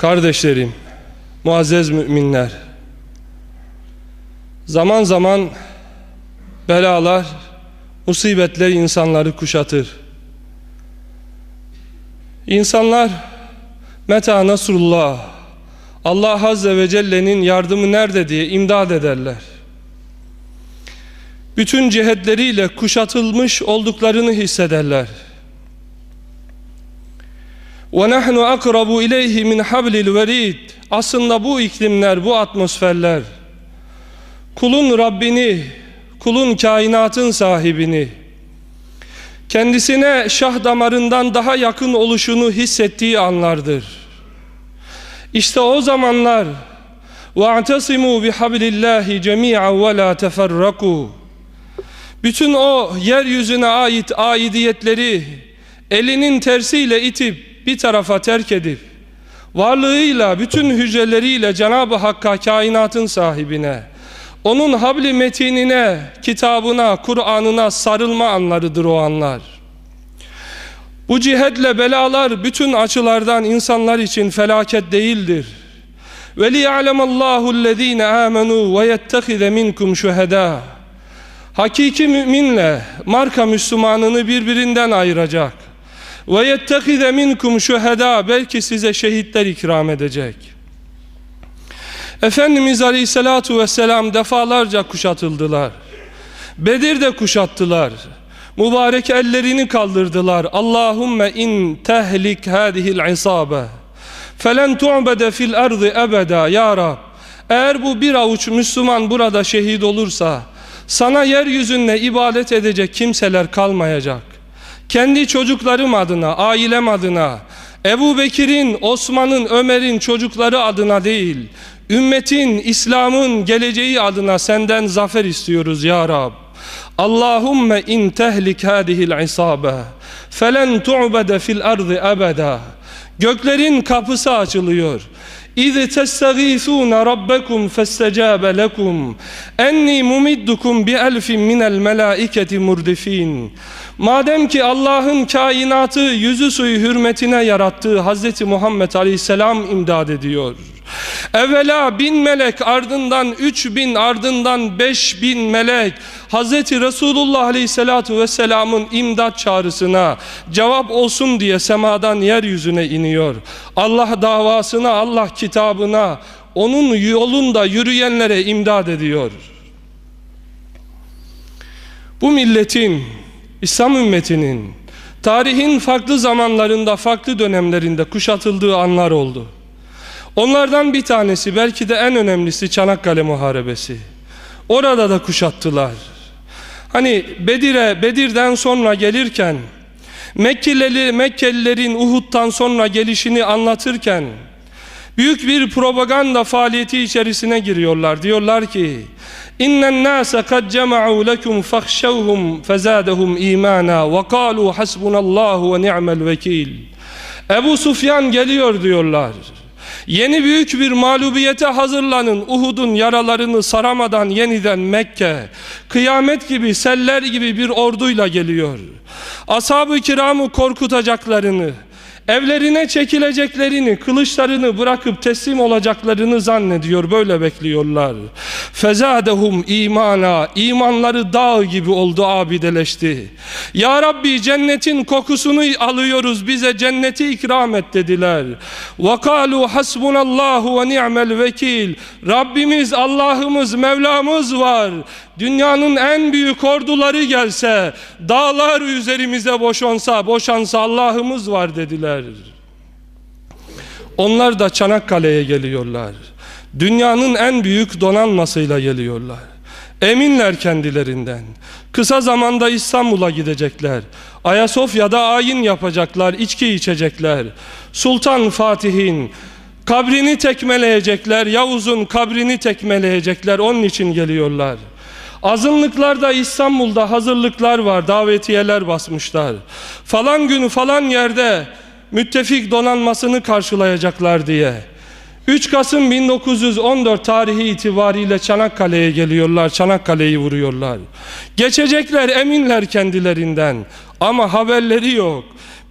Kardeşlerim, muazzez müminler, zaman zaman belalar, musibetler insanları kuşatır. İnsanlar, meta nasrullah, Allah Azze ve Celle'nin yardımı nerede diye imdad ederler. Bütün cihetleriyle kuşatılmış olduklarını hissederler. وَنَحْنُ أَقْرَبُ اِلَيْهِ مِنْ حَبْلِ الْوَرِيدِ Aslında bu iklimler, bu atmosferler, kulun Rabbini, kulun kainatın sahibini, kendisine şah damarından daha yakın oluşunu hissettiği anlardır. İşte o zamanlar وَاَعْتَصِمُوا بِحَبْلِ اللّٰهِ جَمِيعًا وَلَا تَفَرَّقُوا Bütün o yeryüzüne ait aidiyetleri elinin tersiyle itip bir tarafa terk edip varlığıyla bütün hücreleriyle Cenab-ı Hakk'a kainatın sahibine onun habli metinine, kitabına, Kur'an'ına sarılma anlarıdır o anlar. Bu cihetle belalar bütün açılardan insanlar için felaket değildir. وَلِيَعْلَمَ اللّٰهُ الَّذ۪ينَ آمَنُوا وَيَتَّخِذَ مِنْكُمْ شُهَدَاءَ Hakiki müminle marka Müslümanını birbirinden ayıracak. Ve yettekize minkum şuhada belki size şehitler ikram edecek. Efendimiz Aleyhisselatu Vesselam defalarca kuşatıldılar. Bedir'de kuşattılar. Mübarek ellerini kaldırdılar. Allahümme in tehlik hadihil isabe. Felen tu'bede fil erzi ebeda ya Rab. Eğer bu bir avuç Müslüman burada şehit olursa sana yeryüzünde ibadet edecek kimseler kalmayacak. Kendi çocuklarım adına, ailem adına, Ebu Bekir'in, Osman'ın, Ömer'in çocukları adına değil, ümmetin, İslam'ın geleceği adına senden zafer istiyoruz ya Rab. Allahümme in tehlik hadihil isabe felen tu'bede fil ardı ebeda. Göklerin kapısı açılıyor. Testagîsûne rabbekum festecâbe lekum enni mumiddukum bi elfin minel melâiketi murdifin. Madem ki Allah'ın kainatı yüzü suyu hürmetine yarattığı Hz. Muhammed Aleyhisselam imdad ediyor. Evvela bin melek ardından üç bin ardından beş bin melek Hz. Resulullah Aleyhisselatü Vesselam'ın imdat çağrısına cevap olsun diye semadan yeryüzüne iniyor. Allah davasına, Allah kitabına, onun yolunda yürüyenlere imdad ediyor. Bu milletin, İslam ümmetinin tarihin farklı zamanlarında, farklı dönemlerinde kuşatıldığı anlar oldu. Onlardan bir tanesi belki de en önemlisi Çanakkale Muharebesi. Orada da kuşattılar. Hani Bedir'e, Bedir'den sonra gelirken Mekkelileri, Mekkelilerin Uhud'dan sonra gelişini anlatırken büyük bir propaganda faaliyeti içerisine giriyorlar. Diyorlar ki İnnen nâse kad cema'u lekum fahşevhum fezâdehum imana ve kâlu hasbunallahu ve ni'mel vekil. Ebu Sufyan geliyor diyorlar. Yeni büyük bir mağlubiyete hazırlanın. Uhud'un yaralarını saramadan yeniden Mekke, kıyamet gibi, seller gibi bir orduyla geliyor. Ashab-ı kiramı korkutacaklarını, evlerine çekileceklerini, kılıçlarını bırakıp teslim olacaklarını zannediyor. Böyle bekliyorlar. Fezadehum imana, imanları dağ gibi oldu, abideleşti. Ya Rabbi cennetin kokusunu alıyoruz, bize cenneti ikram et dediler. Ve kalu hasbunallahu ve ni'mel vekil. Rabbimiz, Allah'ımız, Mevlamız var. Dünyanın en büyük orduları gelse, dağlar üzerimize boşansa, boşansa Allah'ımız var dediler. Onlar da Çanakkale'ye geliyorlar. Dünyanın en büyük donanmasıyla geliyorlar. Eminler kendilerinden. Kısa zamanda İstanbul'a gidecekler. Ayasofya'da ayin yapacaklar, içki içecekler. Sultan Fatih'in kabrini tekmeleyecekler, Yavuz'un kabrini tekmeleyecekler. Onun için geliyorlar. Azınlıklarda İstanbul'da hazırlıklar var, davetiyeler basmışlar. Falan günü falan yerde müttefik donanmasını karşılayacaklar diye. 3 Kasım 1914 tarihi itibariyle Çanakkale'ye geliyorlar, Çanakkale'yi vuruyorlar. Geçecekler eminler kendilerinden ama haberleri yok.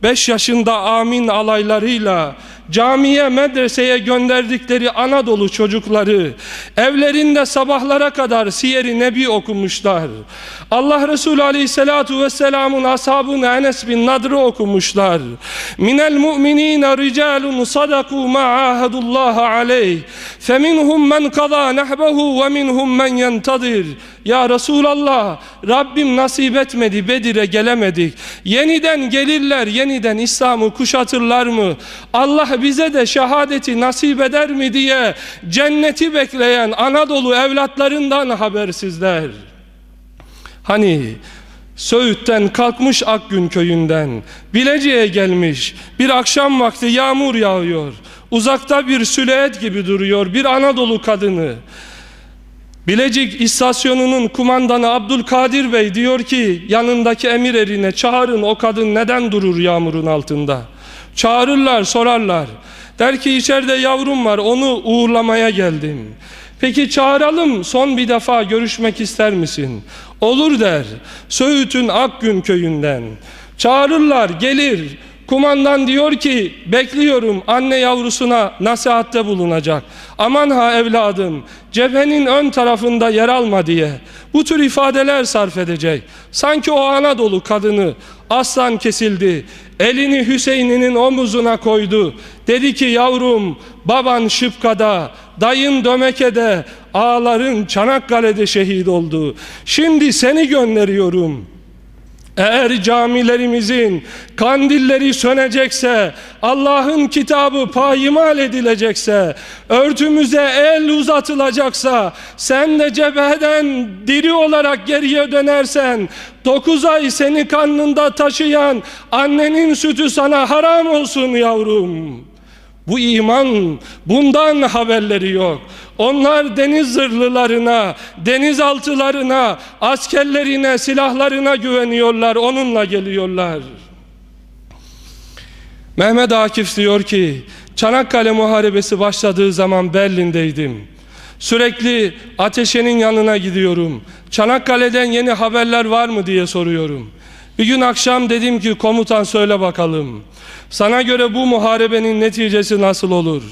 5 yaşında amin alaylarıyla camiye medreseye gönderdikleri Anadolu çocukları evlerinde sabahlara kadar Siyer-i Nebi okumuşlar. Allah Resulü Aleyhisselatu Vesselam'ın ashabını Enes bin Nadr'ı okumuşlar. Minel mu'minine ricalun sadaku ma ahadullaha aleyh feminhum men kaza nehbehu ve minhum men yentadir. Ya Resulallah Rabbim nasip etmedi Bedir'e gelemedik. Yeniden gelirler yeniden İslam'ı kuşatırlar mı? Allah bize de şehadeti nasip eder mi diye cenneti bekleyen Anadolu evlatlarından habersizler. Hani Söğüt'ten kalkmış Akgün köyünden Bilecik'e gelmiş bir akşam vakti yağmur yağıyor uzakta bir süleyet gibi duruyor bir Anadolu kadını Bilecik istasyonunun kumandanı Abdülkadir Bey diyor ki yanındaki emir erine çağırın o kadın neden durur yağmurun altında çağırırlar sorarlar der ki içeride yavrum var onu uğurlamaya geldim Peki çağıralım son bir defa görüşmek ister misin? Olur der. Söğüt'ün Akgün köyünden. Çağırırlar gelir. Kumandan diyor ki bekliyorum anne yavrusuna nasihatte bulunacak. Aman ha evladım cephenin ön tarafında yer alma diye. Bu tür ifadeler sarf edecek. Sanki o Anadolu kadını aslan kesildi. Elini Hüseyin'in omuzuna koydu. Dedi ki yavrum baban Şıpka'da, dayın Dömeke'de, ağların Çanakkale'de şehit oldu. Şimdi seni gönderiyorum.'' Eğer camilerimizin kandilleri sönecekse, Allah'ın kitabı payimal edilecekse, örtümüze el uzatılacaksa, sen de cepheden diri olarak geriye dönersen, dokuz ay seni karnında taşıyan annenin sütü sana haram olsun yavrum.'' Bu iman bundan haberleri yok. Onlar deniz zırhlılarına, denizaltılarına, askerlerine, silahlarına güveniyorlar. Onunla geliyorlar. Mehmet Akif diyor ki Çanakkale Muharebesi başladığı zaman Berlin'deydim. Sürekli ateşenin yanına gidiyorum. Çanakkale'den yeni haberler var mı diye soruyorum. Bir gün akşam dedim ki komutan söyle bakalım. Sana göre bu muharebenin neticesi nasıl olur?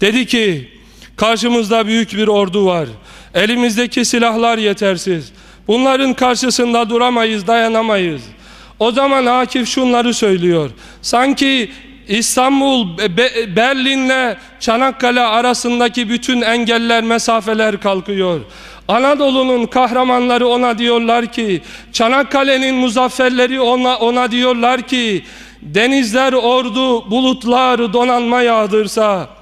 Dedi ki karşımızda büyük bir ordu var. Elimizdeki silahlar yetersiz. Bunların karşısında duramayız, dayanamayız. O zaman Akif şunları söylüyor. Sanki İstanbul, Be Berlin'le Çanakkale arasındaki bütün engeller, mesafeler kalkıyor. Anadolu'nun kahramanları ona diyorlar ki, Çanakkale'nin muzafferleri ona, ona diyorlar ki, denizler ordu, bulutlar donanma yağdırsa,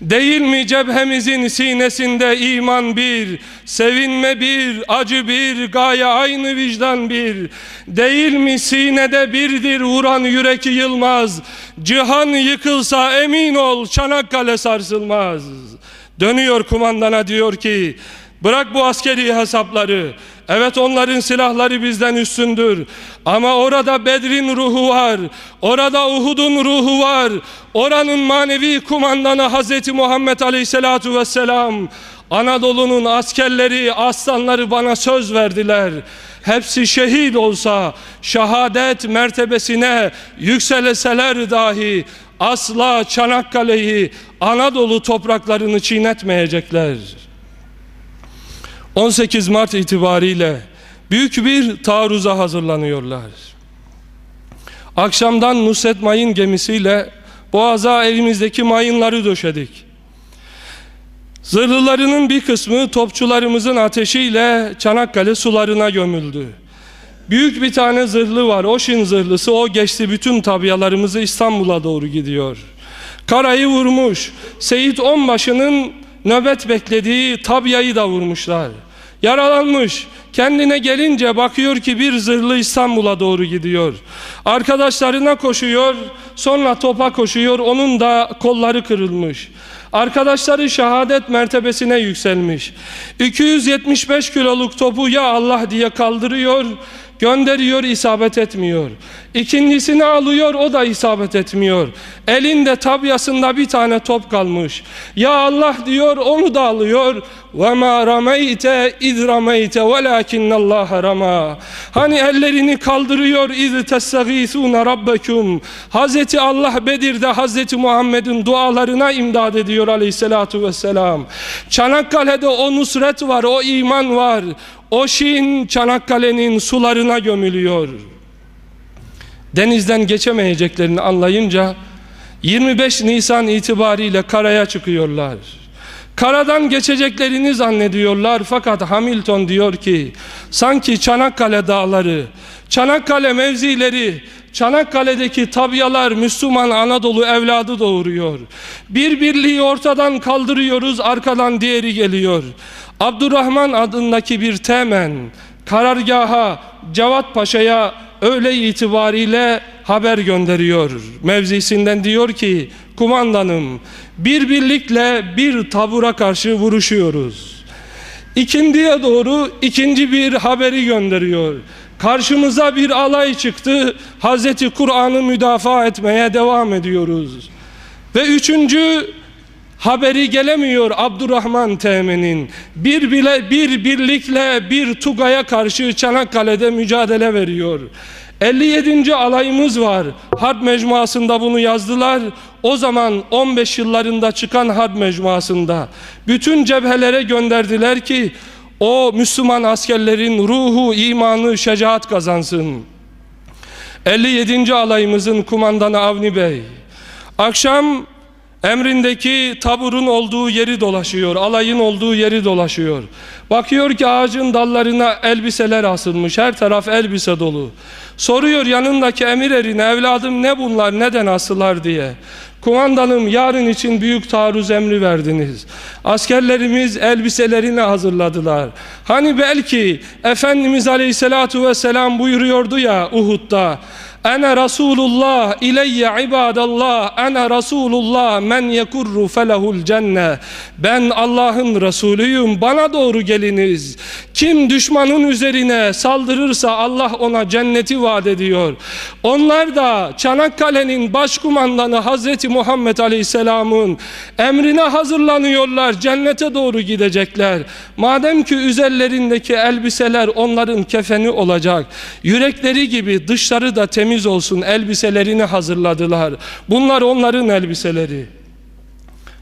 Değil mi cephemizin sinesinde iman bir, sevinme bir, acı bir, gaye aynı vicdan bir. Değil mi sinede birdir vuran yürek yılmaz, cihan yıkılsa emin ol Çanakkale sarsılmaz. Dönüyor kumandana diyor ki, bırak bu askeri hesapları, Evet onların silahları bizden üstündür. Ama orada Bedrin ruhu var. Orada Uhud'un ruhu var. Oranın manevi kumandanı Hazreti Muhammed Aleyhisselatu Vesselam. Anadolu'nun askerleri, aslanları bana söz verdiler. Hepsi şehit olsa, şehadet mertebesine yükseleseler dahi asla Çanakkale'yi, Anadolu topraklarını çiğnetmeyecekler.'' 18 Mart itibariyle büyük bir taarruza hazırlanıyorlar. Akşamdan Nusret Mayın gemisiyle Boğaz'a elimizdeki mayınları döşedik. Zırhlılarının bir kısmı topçularımızın ateşiyle Çanakkale sularına gömüldü. Büyük bir tane zırhlı var. Oşin zırhlısı. O geçti bütün tabiyalarımızı İstanbul'a doğru gidiyor. Karayı vurmuş. Seyit Onbaşı'nın nöbet beklediği tabyayı da vurmuşlar. Yaralanmış. Kendine gelince bakıyor ki bir zırhlı İstanbul'a doğru gidiyor. Arkadaşlarına koşuyor, sonra topa koşuyor, onun da kolları kırılmış. Arkadaşları şehadet mertebesine yükselmiş. 275 kiloluk topu ya Allah diye kaldırıyor, gönderiyor isabet etmiyor. İkincisini alıyor o da isabet etmiyor. Elinde tabyasında bir tane top kalmış. Ya Allah diyor onu da alıyor. Ve ma rameyte iz rameyte velakinnallaha rama. Hani ellerini kaldırıyor iz testagîsûne rabbekum. Hazreti Allah Bedir'de Hazreti Muhammed'in dualarına imdad ediyor aleyhissalatu vesselam. Çanakkale'de o nusret var, o iman var. O şin Çanakkale'nin sularına gömülüyor. Denizden geçemeyeceklerini anlayınca 25 Nisan itibariyle karaya çıkıyorlar. Karadan geçeceklerini zannediyorlar fakat Hamilton diyor ki sanki Çanakkale dağları, Çanakkale mevzileri, Çanakkale'deki tabyalar Müslüman Anadolu evladı doğuruyor. Bir birliği ortadan kaldırıyoruz arkadan diğeri geliyor. Abdurrahman adındaki bir temen karargaha Cevat Paşa'ya öğle itibariyle haber gönderiyor. Mevzisinden diyor ki kumandanım bir birlikle bir tabura karşı vuruşuyoruz. İkindiye doğru ikinci bir haberi gönderiyor. Karşımıza bir alay çıktı. Hazreti Kur'an'ı müdafaa etmeye devam ediyoruz. Ve üçüncü haberi gelemiyor Abdurrahman Teğmen'in. Bir bile bir birlikle bir Tugay'a karşı Çanakkale'de mücadele veriyor. 57. alayımız var. Harp mecmuasında bunu yazdılar. O zaman 15 yıllarında çıkan harp mecmuasında bütün cebhelere gönderdiler ki o Müslüman askerlerin ruhu, imanı, şecaat kazansın. 57. alayımızın kumandanı Avni Bey. Akşam emrindeki taburun olduğu yeri dolaşıyor, alayın olduğu yeri dolaşıyor. Bakıyor ki ağacın dallarına elbiseler asılmış, her taraf elbise dolu. Soruyor yanındaki emir erine, evladım ne bunlar, neden asılar diye. Kumandanım yarın için büyük taarruz emri verdiniz. Askerlerimiz elbiselerini hazırladılar. Hani belki Efendimiz Aleyhisselatu Vesselam buyuruyordu ya Uhud'da. Ene Resulullah ileyye ibadallah Ene Resulullah men yekurru felehul cenne. Ben Allah'ın Resulüyüm bana doğru geliniz. Kim düşmanın üzerine saldırırsa Allah ona cenneti vaat ediyor. Onlar da Çanakkale'nin başkumandanı Hazreti Muhammed Aleyhisselam'ın emrine hazırlanıyorlar cennete doğru gidecekler. Madem ki üzerlerindeki elbiseler onların kefeni olacak Yürekleri gibi dışları da temiz temiz olsun elbiselerini hazırladılar. Bunlar onların elbiseleri.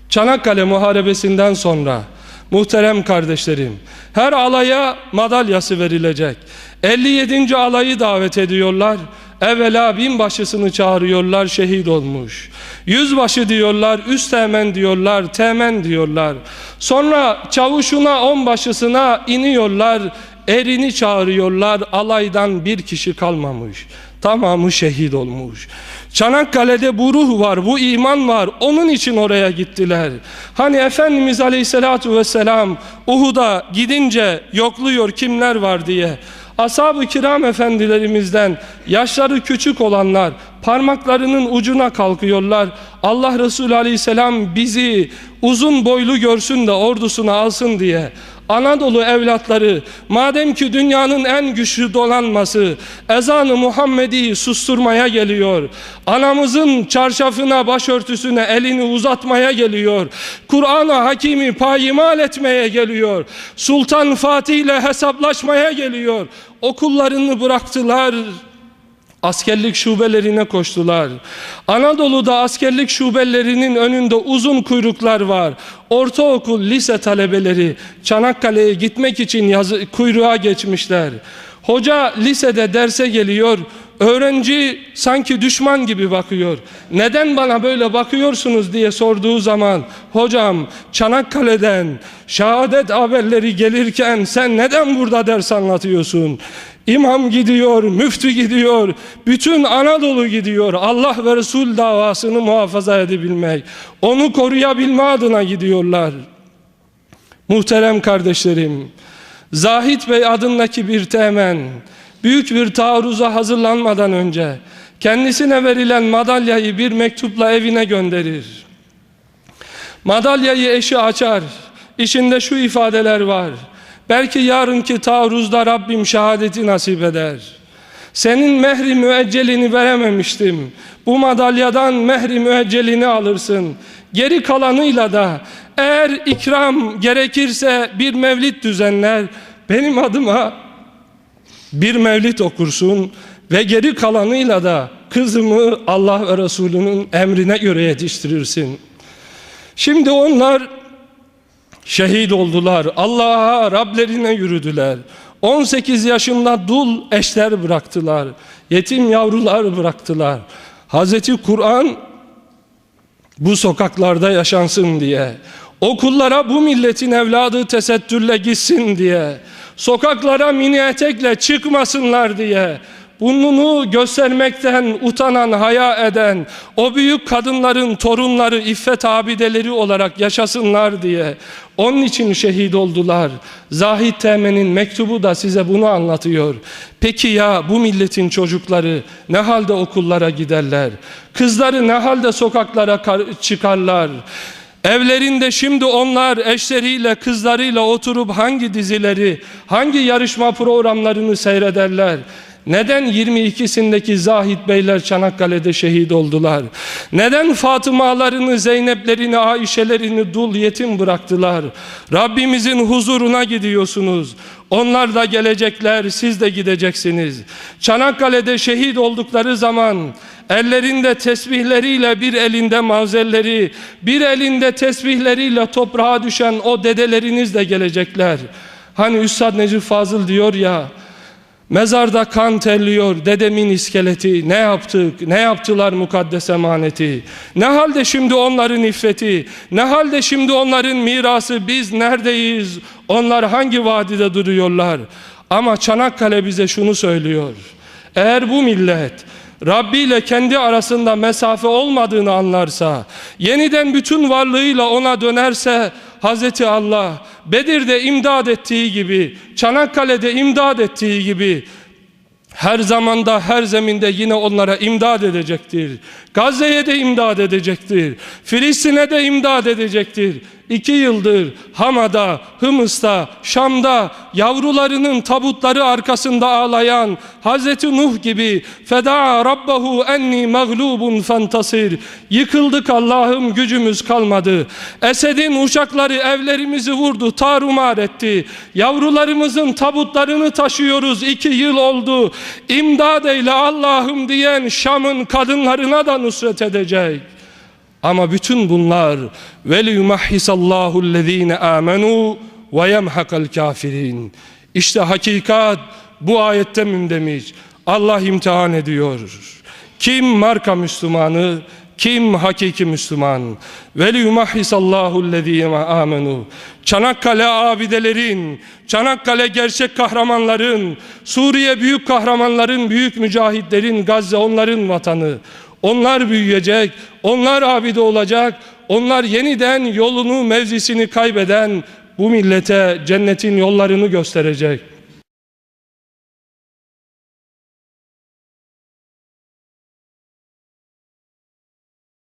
Çanakkale Muharebesi'nden sonra muhterem kardeşlerim her alaya madalyası verilecek. 57. alayı davet ediyorlar. Evvela binbaşısını çağırıyorlar şehit olmuş. Yüzbaşı diyorlar, üst temen diyorlar, temen diyorlar. Sonra çavuşuna, onbaşısına iniyorlar, erini çağırıyorlar. Alaydan bir kişi kalmamış. Tamamı şehit olmuş. Çanakkale'de bu ruh var, bu iman var. Onun için oraya gittiler. Hani Efendimiz Aleyhisselatü Vesselam Uhud'a gidince yokluyor kimler var diye. Ashab-ı kiram efendilerimizden yaşları küçük olanlar parmaklarının ucuna kalkıyorlar. Allah Resulü aleyhisselam bizi uzun boylu görsün de ordusuna alsın diye. Anadolu evlatları madem ki dünyanın en güçlü donanması ezanı Muhammedi susturmaya geliyor. Anamızın çarşafına başörtüsüne elini uzatmaya geliyor. Kur'an'a hakimi payimal etmeye geliyor. Sultan Fatih ile hesaplaşmaya geliyor. Okullarını bıraktılar askerlik şubelerine koştular. Anadolu'da askerlik şubelerinin önünde uzun kuyruklar var. Ortaokul, lise talebeleri Çanakkale'ye gitmek için yazı, kuyruğa geçmişler. Hoca lisede derse geliyor. Öğrenci sanki düşman gibi bakıyor. Neden bana böyle bakıyorsunuz diye sorduğu zaman hocam Çanakkale'den şehadet haberleri gelirken sen neden burada ders anlatıyorsun? İmam gidiyor, müftü gidiyor, bütün Anadolu gidiyor. Allah ve Resul davasını muhafaza edebilmek, onu koruyabilme adına gidiyorlar. Muhterem kardeşlerim, Zahit Bey adındaki bir temen, büyük bir taarruza hazırlanmadan önce kendisine verilen madalyayı bir mektupla evine gönderir. Madalyayı eşi açar, içinde şu ifadeler var. Belki yarınki taarruzda Rabbim şehadeti nasip eder. Senin mehri müeccelini verememiştim. Bu madalyadan mehri müeccelini alırsın. Geri kalanıyla da eğer ikram gerekirse bir mevlid düzenler. Benim adıma bir mevlid okursun ve geri kalanıyla da kızımı Allah ve Resulünün emrine göre yetiştirirsin. Şimdi onlar şehit oldular. Allah'a Rablerine yürüdüler. 18 yaşında dul eşler bıraktılar. Yetim yavrular bıraktılar. Hazreti Kur'an bu sokaklarda yaşansın diye, okullara bu milletin evladı tesettürle gitsin diye, sokaklara mini etekle çıkmasınlar diye, burnunu göstermekten utanan, haya eden, o büyük kadınların torunları, iffet abideleri olarak yaşasınlar diye, onun için şehit oldular. Zahid Temen'in mektubu da size bunu anlatıyor. Peki ya bu milletin çocukları ne halde okullara giderler? Kızları ne halde sokaklara çıkarlar? Evlerinde şimdi onlar eşleriyle, kızlarıyla oturup hangi dizileri, hangi yarışma programlarını seyrederler? Neden 22'sindeki Zahid Beyler Çanakkale'de şehit oldular? Neden Fatımalarını, Zeyneplerini, Ayşelerini dul yetim bıraktılar? Rabbimizin huzuruna gidiyorsunuz. Onlar da gelecekler, siz de gideceksiniz. Çanakkale'de şehit oldukları zaman ellerinde tesbihleriyle bir elinde mavzelleri, bir elinde tesbihleriyle toprağa düşen o dedeleriniz de gelecekler. Hani Üstad Necip Fazıl diyor ya, Mezarda kan terliyor dedemin iskeleti. Ne yaptık? Ne yaptılar mukaddes emaneti? Ne halde şimdi onların iffeti? Ne halde şimdi onların mirası? Biz neredeyiz? Onlar hangi vadide duruyorlar? Ama Çanakkale bize şunu söylüyor. Eğer bu millet Rabbi ile kendi arasında mesafe olmadığını anlarsa, yeniden bütün varlığıyla ona dönerse Hazreti Allah Bedir'de imdad ettiği gibi, Çanakkale'de imdad ettiği gibi her zamanda her zeminde yine onlara imdad edecektir. Gazze'ye de imdad edecektir. Filistin'e de imdad edecektir. İki yıldır Hama'da, Hımıs'ta, Şam'da yavrularının tabutları arkasında ağlayan Hazreti Nuh gibi feda rabbahu enni mağlubun fantasir yıkıldık Allah'ım gücümüz kalmadı. Esed'in uçakları evlerimizi vurdu, tarumar etti. Yavrularımızın tabutlarını taşıyoruz. iki yıl oldu. İmdad eyle Allah'ım diyen Şam'ın kadınlarına da nusret edecek. Ama bütün bunlar veli yumahhisallahu ellezine amenu ve yemhakal kafirin. İşte hakikat bu ayette mündemiş. Allah imtihan ediyor. Kim marka Müslümanı, kim hakiki Müslüman? Veli yumahhisallahu ellezine amenu. Çanakkale abidelerin, Çanakkale gerçek kahramanların, Suriye büyük kahramanların, büyük mücahitlerin, Gazze onların vatanı. Onlar büyüyecek, onlar abide olacak, onlar yeniden yolunu, mevzisini kaybeden bu millete cennetin yollarını gösterecek.